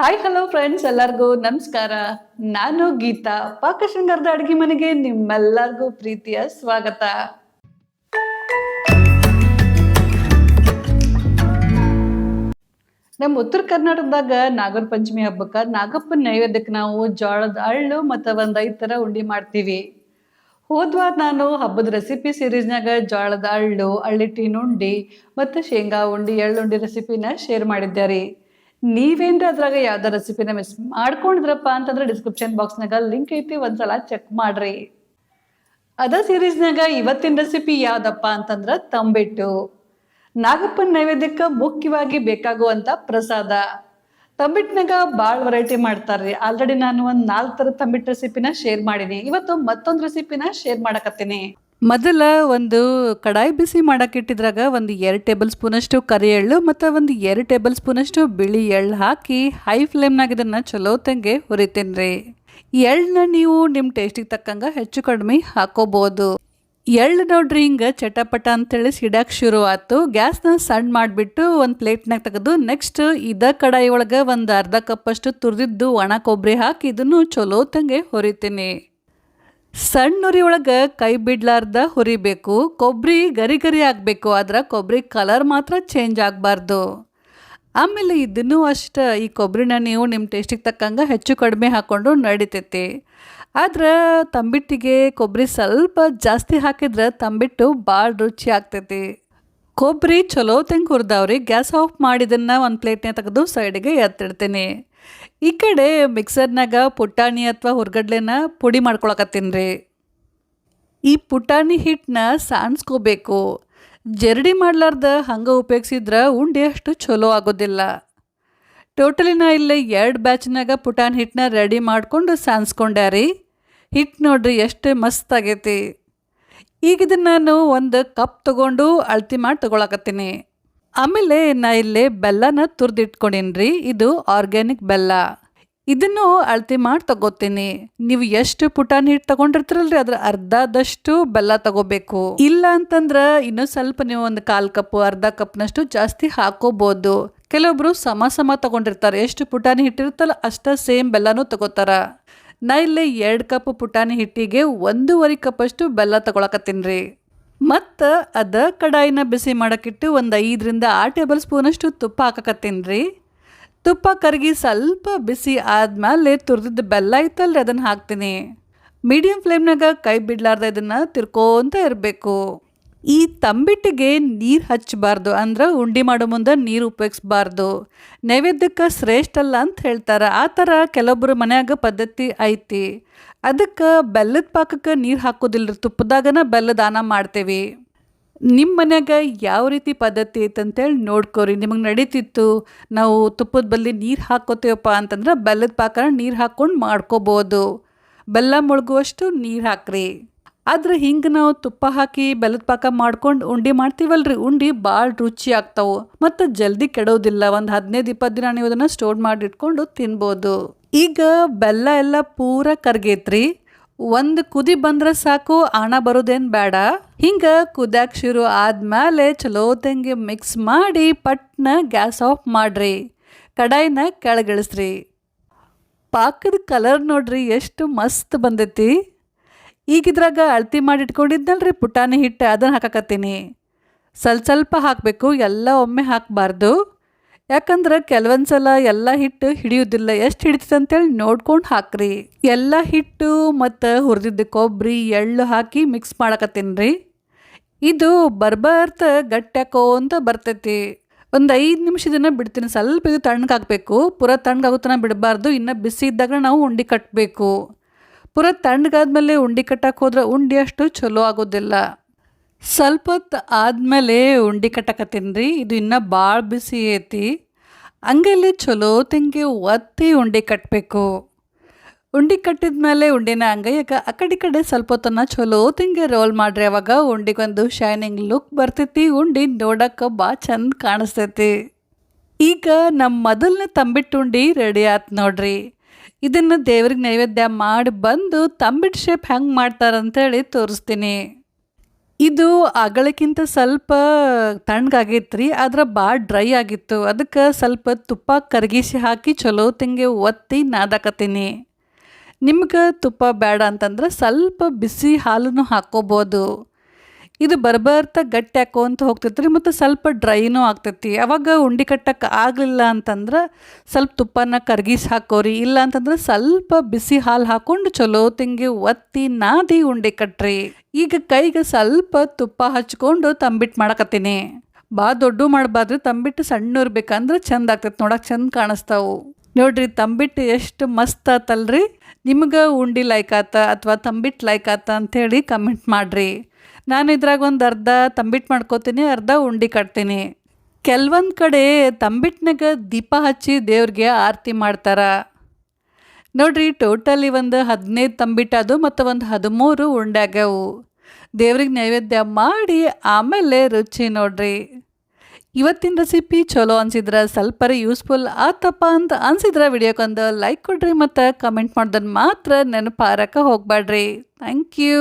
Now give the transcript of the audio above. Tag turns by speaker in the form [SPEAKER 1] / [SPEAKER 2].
[SPEAKER 1] Hi hello friends ಎಲ್ಲರಿಗೂ ನಮಸ್ಕಾರ. ನಾನು ಗೀತಾ, ಪಾಕಶೃಂಗಾರದ ಅಡುಗೆ ಮನೆಗೆ ನಿಮ್ಮೆಲ್ಲರಿಗೂ ಪ್ರೀತಿಯ ಸ್ವಾಗತ. ನಮ್ಮ ಉತ್ತರ ಕರ್ನಾಟಕದಾಗ ನಾಗರ ಪಂಚಮಿ ಹಬ್ಬಕ್ಕೆ ನಾಗಪ್ಪನ ನೈವೇದ್ಯಕ್ಕೆ ನಾವು ಜೋಳದ ಹಳ್ಳು ಮತ್ತು ಒಂದು ಐದು ಥರ ಉಂಡೆ ಮಾಡ್ತೀವಿ. ಹೋದ್ವಾರ ನಾನು ಹಬ್ಬದ ರೆಸಿಪಿ ಸೀರೀಸ್ನಾಗ ಜೋಳದ ಹಳ್ಳು ಹಳ್ಳಿಟ್ಟಿನ ಉಂಡಿ ಮತ್ತು ಶೇಂಗಾ ಉಂಡಿ, ಎಳ್ಳುಂಡಿ ರೆಸಿಪಿನ ಶೇರ್ ಮಾಡಿದ್ದೆ ರೀ. ನೀವೇನ್ರಿ ಅದ್ರಾಗ ಯಾವ್ದೋ ರೆಸಿಪಿನ ಮಿಸ್ ಮಾಡ್ಕೊಂಡಿದ್ರಪ್ಪ ಅಂತಂದ್ರೆ ಡಿಸ್ಕ್ರಿಪ್ಷನ್ ಬಾಕ್ಸ್ನಾಗ ಲಿಂಕ್ ಐತಿ, ಒಂದ್ಸಲ ಚೆಕ್ ಮಾಡ್ರಿ. ಅದ ಸೀರೀಸ್ನಾಗ ಇವತ್ತಿನ ರೆಸಿಪಿ ಯಾವ್ದಪ್ಪ ಅಂತಂದ್ರ ತಂಬಿಟ್ಟು. ನಾಗಪ್ಪನ ನೈವೇದ್ಯಕ್ಕೆ ಮುಖ್ಯವಾಗಿ ಬೇಕಾಗುವಂತ ಪ್ರಸಾದ. ತಂಬಿಟ್ನಾಗ ಭಾಳ ವೆರೈಟಿ ಮಾಡ್ತಾರ್ರಿ. ಆಲ್ರೆಡಿ ನಾನು ಒಂದು ನಾಲ್ಕು ಥರದ ತಂಬಿಟ್ಟು ರೆಸಿಪಿನ ಶೇರ್ ಮಾಡೀನಿ. ಇವತ್ತು ಮತ್ತೊಂದು ರೆಸಿಪಿನ ಶೇರ್ ಮಾಡಕತ್ತೀನಿ. ಮೊದಲ ಒಂದು ಕಡಾಯಿ ಬಿಸಿ ಮಾಡಕ್ಕೆ ಇಟ್ಟಿದ್ರಾಗ ಒಂದು ಎರಡು ಟೇಬಲ್ ಸ್ಪೂನಷ್ಟು ಕರಿ ಎಳ್ಳು ಮತ್ತು ಒಂದು ಎರಡು ಟೇಬಲ್ ಸ್ಪೂನಷ್ಟು ಬಿಳಿ ಎಳ್ಳು ಹಾಕಿ ಹೈ ಫ್ಲೇಮ್ನಾಗ ಇದನ್ನು ಚಲೋ ತಂಗೆ ಹುರಿತೀನಿ ರೀ. ಎಳ್ಳನ್ನ ನೀವು ನಿಮ್ಮ ಟೇಸ್ಟಿಗೆ ತಕ್ಕಂಗೆ ಹೆಚ್ಚು ಕಡಿಮೆ ಹಾಕೋಬೋದು. ಎಳ್ಳು ನೋಡ್ರಿ ಹಿಂಗೆ ಚಟಪಟ ಅಂತೇಳಿ ಸಿಡಕ್ಕೆ ಶುರು ಆಯ್ತು ಗ್ಯಾಸ್ನ ಸಣ್ಣ ಮಾಡಿಬಿಟ್ಟು ಒಂದು ಪ್ಲೇಟ್ನಾಗ ತೆಗೆದು ನೆಕ್ಸ್ಟ್ ಇದ ಕಡಾಯಿ ಒಳಗೆ ಒಂದು ಅರ್ಧ ಕಪ್ಪಷ್ಟು ತುರಿದಿದ್ದು ಒಣ ಕೊಬ್ಬರಿ ಹಾಕಿ ಇದನ್ನು ಚಲೋ ತಂಗೆ ಹುರಿತೀನಿ. ಸಣ್ಣ ಒಳಗೆ ಕೈ ಬಿಡ್ಲಾರ್ದ ಹುರಿಬೇಕು ಕೊಬ್ಬರಿ ಗರಿ ಗರಿ ಆಗಬೇಕು, ಆದ್ರೆ ಕೊಬ್ಬರಿ ಕಲರ್ ಮಾತ್ರ ಚೇಂಜ್ ಆಗಬಾರ್ದು. ಆಮೇಲೆ ಇದನ್ನು ಅಷ್ಟು ಈ ಕೊಬ್ಬರಿನ ನೀವು ನಿಮ್ಮ ಟೇಸ್ಟಿಗೆ ತಕ್ಕಂಗೆ ಹೆಚ್ಚು ಕಡಿಮೆ ಹಾಕ್ಕೊಂಡು ನಡಿತೈತಿ. ಆದ್ರೆ ತಂಬಿಟ್ಟಿಗೆ ಕೊಬ್ಬರಿ ಸ್ವಲ್ಪ ಜಾಸ್ತಿ ಹಾಕಿದ್ರೆ ತಂಬಿಟ್ಟು ಭಾಳ ರುಚಿ ಆಗ್ತೈತಿ. ಕೊಬ್ಬರಿ ಚಲೋ ತೆಂಗೆ ಹುರಿದವ್ರಿ ಗ್ಯಾಸ್ ಆಫ್ ಮಾಡಿದನ್ನು ಒಂದು ಪ್ಲೇಟ್ನೇ ತೆಗೆದು ಸೈಡಿಗೆ ಎತ್ತಿಡ್ತೀನಿ. ಈ ಕಡೆ ಮಿಕ್ಸರ್ನಾಗ ಪುಟಾಣಿ ಅಥವಾ ಹುರ್ಗಡ್ಲೆನ ಪುಡಿ ಮಾಡ್ಕೊಳಕತ್ತೀನಿ ರೀ ಈ ಪುಟಾಣಿ ಹಿಟ್ಟನ್ನ ಸಾಣಿಸ್ಕೋಬೇಕು ಜರಡಿ ಮಾಡ್ಲಾರ್ದ ಹಂಗೆ ಉಪಯೋಗಿಸಿದ್ರೆ ಉಂಡೆ ಅಷ್ಟು ಚಲೋ ಆಗೋದಿಲ್ಲ. ಟೋಟಲಿ ನಾ ಇಲ್ಲಿ ಎರಡು ಬ್ಯಾಚ್ನಾಗ ಪುಟಾಣಿ ಹಿಟ್ಟನ್ನ ರೆಡಿ ಮಾಡಿಕೊಂಡು ಸಾಣಿಸ್ಕೊಂಡ್ಯಾರಿ ಹಿಟ್ಟು ನೋಡ್ರಿ ಎಷ್ಟು ಮಸ್ತ್ ಆಗೈತಿ. ಈಗ ಇದನ್ನು ನಾನು ಒಂದು ಕಪ್ ತಗೊಂಡು ಅಳತಿ ಮಾಡಿ ತೊಗೊಳಕತ್ತೀನಿ. ಆಮೇಲೆ ನಾ ಇಲ್ಲಿ ಬೆಲ್ಲನ ತುರ್ದಿಟ್ಕೊಂಡೀನಿ ರೀ ಇದು ಆರ್ಗ್ಯಾನಿಕ್ ಬೆಲ್ಲ. ಇದನ್ನು ಅಳತಿ ಮಾಡಿ ತಗೋತೀನಿ. ನೀವು ಎಷ್ಟು ಪುಟಾಣಿ ಹಿಟ್ಟು ತಗೊಂಡಿರ್ತೀರಲ್ರಿ, ಅದ್ರ ಅರ್ಧದಷ್ಟು ಬೆಲ್ಲ ತಗೋಬೇಕು. ಇಲ್ಲ ಅಂತಂದ್ರೆ ಇನ್ನೂ ಸ್ವಲ್ಪ ನೀವು ಒಂದು ಕಾಲು ಕಪ್ ಅರ್ಧ ಕಪ್ನಷ್ಟು ಜಾಸ್ತಿ ಹಾಕೋಬೋದು. ಕೆಲವೊಬ್ರು ಸಮ ಸಮ ತಗೊಂಡಿರ್ತಾರೆ, ಎಷ್ಟು ಪುಟಾಣಿ ಹಿಟ್ಟಿರುತ್ತಲ್ಲ ಅಷ್ಟ ಸೇಮ್ ಬೆಲ್ಲನೂ ತಗೋತಾರ. ನಾ ಇಲ್ಲಿ ಎರಡು ಕಪ್ ಪುಟಾಣಿ ಹಿಟ್ಟಿಗೆ ಒಂದೂವರೆ ಕಪ್ಪಷ್ಟು ಬೆಲ್ಲ ತಗೊಳಕತ್ತೀನಿ ರೀ. ಮತ್ತು ಅದ ಕಡಾಯಿನ ಬಿಸಿ ಮಾಡೋಕ್ಕಿಟ್ಟು ಒಂದು ಐದರಿಂದ ಆರು ಟೇಬಲ್ ಸ್ಪೂನಷ್ಟು ತುಪ್ಪ ಹಾಕಕತ್ತೀನಿ ತುಪ್ಪ ಕರಗಿ ಸ್ವಲ್ಪ ಬಿಸಿ ಆದಮೇಲೆ ತುರಿದಿದ್ದ ಬೆಲ್ಲ ಐತಲ್ರಿ ಅದನ್ನು ಹಾಕ್ತೀನಿ. ಮೀಡಿಯಮ್ ಫ್ಲೇಮ್ನಾಗ ಕೈ ಬಿಡ್ಲಾರ್ದ ಇದನ್ನು ತಿರ್ಕೋಂತ ಇರಬೇಕು. ಈ ತಂಬಿಟ್ಟಿಗೆ ನೀರು ಹಚ್ಚಬಾರ್ದು ಅಂದ್ರೆ ಉಂಡಿ ಮಾಡೋ ಮುಂದೆ ನೀರು ಉಪಯೋಗಿಸ್ಬಾರ್ದು. ನೈವೇದ್ಯಕ್ಕೆ ಶ್ರೇಷ್ಠ ಅಲ್ಲ ಅಂತ ಹೇಳ್ತಾರೆ. ಆ ಥರ ಕೆಲವೊಬ್ಬರು ಮನ್ಯಾಗ ಪದ್ಧತಿ ಐತಿ. ಅದಕ್ಕೆ ಬೆಲ್ಲದ ಪಾಕಕ್ಕೆ ನೀರು ಹಾಕೋದಿಲ್ಲ ತುಪ್ಪದಾಗನ ಬೆಲ್ಲ ದಾನ ಮಾಡ್ತೇವೆ. ನಿಮ್ಮ ಮನ್ಯಾಗ ಯಾವ ರೀತಿ ಪದ್ಧತಿ ಐತಂತೇಳಿ ನೋಡ್ಕೋರಿ. ನಿಮಗೆ ನಡೀತಿತ್ತು. ನಾವು ತುಪ್ಪದ ಬಲ್ಲಿ ನೀರು ಹಾಕೋತೀವಪ್ಪ ಅಂತಂದ್ರೆ ಬೆಲ್ಲದ ಪಾಕನ ನೀರು ಹಾಕ್ಕೊಂಡು ಮಾಡ್ಕೋಬೋದು. ಬೆಲ್ಲ ಮುಳುಗುವಷ್ಟು ನೀರು ಹಾಕ್ರಿ. ಆದ್ರೆ ಹಿಂಗೆ ನಾವು ತುಪ್ಪ ಹಾಕಿ ಬೆಲ್ಲದ ಪಾಕ ಮಾಡ್ಕೊಂಡು ಉಂಡೆ ಮಾಡ್ತೀವಲ್ರಿ. ಉಂಡೆ ಭಾಳ ರುಚಿ ಆಗ್ತಾವೆ. ಮತ್ತು ಜಲ್ದಿ ಕೆಡೋದಿಲ್ಲ. ಒಂದು ಹದಿನೈದು, ಇಪ್ಪತ್ತು ದಿನ ನೀವು ಅದನ್ನು ಸ್ಟೋರ್ ಮಾಡಿ ಇಟ್ಕೊಂಡು ತಿನ್ಬೋದು. ಈಗ ಬೆಲ್ಲ ಎಲ್ಲ ಪೂರ ಕರ್ಗೈತ್ರಿ. ಒಂದು ಕುದಿ ಬಂದ್ರೆ ಸಾಕು ಹಣ ಬರೋದೇನು ಬೇಡ ಹಿಂಗೆ ಕುದ್ಯಾಕ ಶುರು ಆದ್ಮೇಲೆ ಚಲೋ ತೆಂಗೆ ಮಿಕ್ಸ್ ಮಾಡಿ ಪಟ್ನ ಗ್ಯಾಸ್ ಆಫ್ ಮಾಡ್ರಿ. ಕಡಾಯಿನ ಕೆಳಗಿಳಿಸ್ರಿ. ಪಾಕದ ಕಲರ್ ನೋಡ್ರಿ, ಎಷ್ಟು ಮಸ್ತ್ ಬಂದೈತಿ. ಈಗ ಇದ್ರಾಗ ಅಳತಿ ಮಾಡಿ ಇಟ್ಕೊಂಡಿದ್ನಲ್ರಿ ಪುಟಾಣಿ ಹಿಟ್ಟು ಅದನ್ನು ಹಾಕಕತ್ತೀನಿ. ಸ್ವಲ್ಪ ಸ್ವಲ್ಪ ಹಾಕಬೇಕು, ಎಲ್ಲ ಒಮ್ಮೆ ಹಾಕಬಾರ್ದು. ಯಾಕಂದ್ರೆ ಕೆಲವೊಂದು ಸಲ ಎಲ್ಲ ಹಿಟ್ಟು ಹಿಡಿಯೋದಿಲ್ಲ, ಎಷ್ಟು ಹಿಡಿತದೆ ಅಂತೇಳಿ ನೋಡ್ಕೊಂಡು ಹಾಕ್ರಿ. ಎಲ್ಲ ಹಿಟ್ಟು ಮತ್ತು ಹುರಿದಿದ್ದ ಕೊಬ್ಬರಿ ಎಳ್ಳು ಹಾಕಿ ಮಿಕ್ಸ್ ಮಾಡಕತ್ತೀನಿ ಇದು ಬರ್ಬರ್ತ ಗಟ್ಟ್ಯಾಕೋ ಅಂತ ಬರ್ತೈತಿ. ಒಂದು ಐದು ನಿಮಿಷದನ್ನ ಬಿಡ್ತೀನಿ, ಸ್ವಲ್ಪ ಇದು ತಣ್ಣಗಾಗಬೇಕು. ಪೂರ ತಣ್ಣಗಾಗುತ್ತನ ಬಿಡಬಾರ್ದು, ಇನ್ನು ಬಿಸಿ ಇದ್ದಾಗ ನಾವು ಉಂಡೆ ಕಟ್ಟಬೇಕು ಪೂರ ತಣ್ಣಗಾದ್ಮೇಲೆ ಉಂಡೆ ಕಟ್ಟಕ್ಕೆ ಹೋದ್ರೆ ಉಂಡೆ ಅಷ್ಟು ಚಲೋ ಆಗೋದಿಲ್ಲ. ಸ್ವಲ್ಪ ಹೊತ್ತು ಆದಮೇಲೆ ಉಂಡೆ ಕಟ್ಟಕತ್ತೀನಿ ರೀ, ಇದು ಇನ್ನೂ ಭಾಳ ಬಿಸಿ ಐತಿ. ಹಂಗಲ್ಲಿ ಚಲೋ ತಿಂಗೆ ಒತ್ತಿ ಉಂಡೆ ಕಟ್ಟಬೇಕು ಉಂಡೆ ಕಟ್ಟಿದ ಮೇಲೆ ಉಂಡೆನ ಅಂಗೈಯಾಗ ಆ ಕಡೆ ಕಡೆ ಸ್ವಲ್ಪ ಹೊತ್ತನ್ನು ಚಲೋ ತಿಂಗೆ ರೋಲ್ ಮಾಡ್ರಿ, ಅವಾಗ ಉಂಡಿಗೊಂದು ಶೈನಿಂಗ್ ಲುಕ್ ಬರ್ತೈತಿ, ಉಂಡೆ ನೋಡಕ್ಕೆ ಭಾಳ ಚಂದ ಕಾಣಿಸ್ತೈತಿ. ಈಗ ನಮ್ಮ ಮೊದಲನೇ ತಂಬಿಟ್ಟು ಉಂಡೆ ರೆಡಿ ಆಯ್ತು ನೋಡ್ರಿ. ಇದನ್ನು ದೇವ್ರಿಗೆ ನೈವೇದ್ಯ ಮಾಡಿ ಬಂದು ತಂಬಿಟ್ಟು ಶೇಪ್ ಹೆಂಗೆ ಮಾಡ್ತಾರಂತೇಳಿ ತೋರಿಸ್ತೀನಿ. ಇದು ಅಗಳಕ್ಕಿಂತ ಸ್ವಲ್ಪ ತಣ್ಣಗಾಗೈತೆ ರೀ ಆದ್ರೆ ಭಾಳ ಡ್ರೈ ಆಗಿತ್ತು. ಅದಕ್ಕೆ ಸ್ವಲ್ಪ ತುಪ್ಪ ಕರಗಿಸಿ ಹಾಕಿ ಚಲೋ ತಿಂಗೆ ಒತ್ತಿ ನಾದಾಕತ್ತೀನಿ. ನಿಮ್ಗೆ ತುಪ್ಪ ಬೇಡ ಅಂತಂದ್ರೆ ಸ್ವಲ್ಪ ಬಿಸಿ ಹಾಲನ್ನು ಹಾಕ್ಕೋಬೋದು ಇದು ಬರ್ಬರ್ತ ಗಟ್ಟಿ ಅಂತ ಹೋಗ್ತೈತೆ ರೀ ಮತ್ತು ಸ್ವಲ್ಪ ಡ್ರೈನೂ ಆಗ್ತೈತಿ. ಅವಾಗ ಉಂಡಿ ಕಟ್ಟಕ್ಕೆ ಆಗಲಿಲ್ಲ ಅಂತಂದ್ರೆ ಸ್ವಲ್ಪ ತುಪ್ಪನ ಕರ್ಗಿಸಿ ಹಾಕೋರಿ, ಇಲ್ಲ ಅಂತಂದ್ರೆ ಸ್ವಲ್ಪ ಬಿಸಿ ಹಾಲು ಹಾಕೊಂಡು ಚಲೋ ತಿಂಗಿ ಒತ್ತಿ ನಾದಿ ಉಂಡೆ ಕಟ್ರಿ. ಈಗ ಕೈಗೆ ಸ್ವಲ್ಪ ತುಪ್ಪ ಹಚ್ಕೊಂಡು ತಂಬಿಟ್ಟು ಮಾಡಕತ್ತೀನಿ. ಭಾಳ ದೊಡ್ಡ ಮಾಡಬಾರ್ದು ತಂಬಿಟ್ಟು ಸಣ್ಣ ಇರ್ಬೇಕಂದ್ರೆ ಚಂದ ಆಗ್ತೈತೆ ನೋಡಕ್ಕೆ ಚಂದ ಕಾಣಿಸ್ತಾವು. ನೋಡ್ರಿ ತಂಬಿಟ್ಟು ಎಷ್ಟು ಮಸ್ತ್ ಆತಲ್ರಿ. ನಿಮ್ಗೆ ಉಂಡಿ ಲೈಕ್ ಆತ ಅಥವಾ ತಂಬಿಟ್ಟು ಲೈಕ್ ಆತ ಅಂಥೇಳಿ ಕಮೆಂಟ್ ಮಾಡಿರಿ. ನಾನು ಇದ್ರಾಗ ಒಂದು ಅರ್ಧ ತಂಬಿಟ್ಟು ಮಾಡ್ಕೋತೀನಿ, ಅರ್ಧ ಉಂಡಿ ಕಟ್ತೀನಿ. ಕೆಲವೊಂದು ಕಡೆ ತಂಬಿಟ್ನಾಗ ದೀಪ ಹಚ್ಚಿ ದೇವ್ರಿಗೆ ಆರತಿ ಮಾಡ್ತಾರ. ನೋಡ್ರಿ, ಟೋಟಲಿ ಒಂದು ಹದಿನೈದು ತಂಬಿಟ್ಟದು ಮತ್ತು ಒಂದು ಹದಿಮೂರು ಉಂಡೆ ಆಗ್ಯಾವು ದೇವ್ರಿಗೆ ನೈವೇದ್ಯ ಮಾಡಿ ಆಮೇಲೆ ರುಚಿ ನೋಡ್ರಿ. ಇವತ್ತಿನ ರೆಸಿಪಿ ಚಲೋ ಅನ್ಸಿದ್ರೆ ಸ್ವಲ್ಪರ ಯೂಸ್ಫುಲ್ ಆತಪ್ಪ ಅಂತ ಅನ್ಸಿದ್ರೆ ವಿಡಿಯೋಕ್ಕೊಂದು ಲೈಕ್ ಕೊಡ್ರಿ ಮತ್ತು ಕಮೆಂಟ್ ಮಾಡ್ದನ್ನು ಮಾತ್ರ ನೆನಪಾರಕ್ಕೆ ಹೋಗಬೇಡ್ರಿ ಥ್ಯಾಂಕ್ ಯು.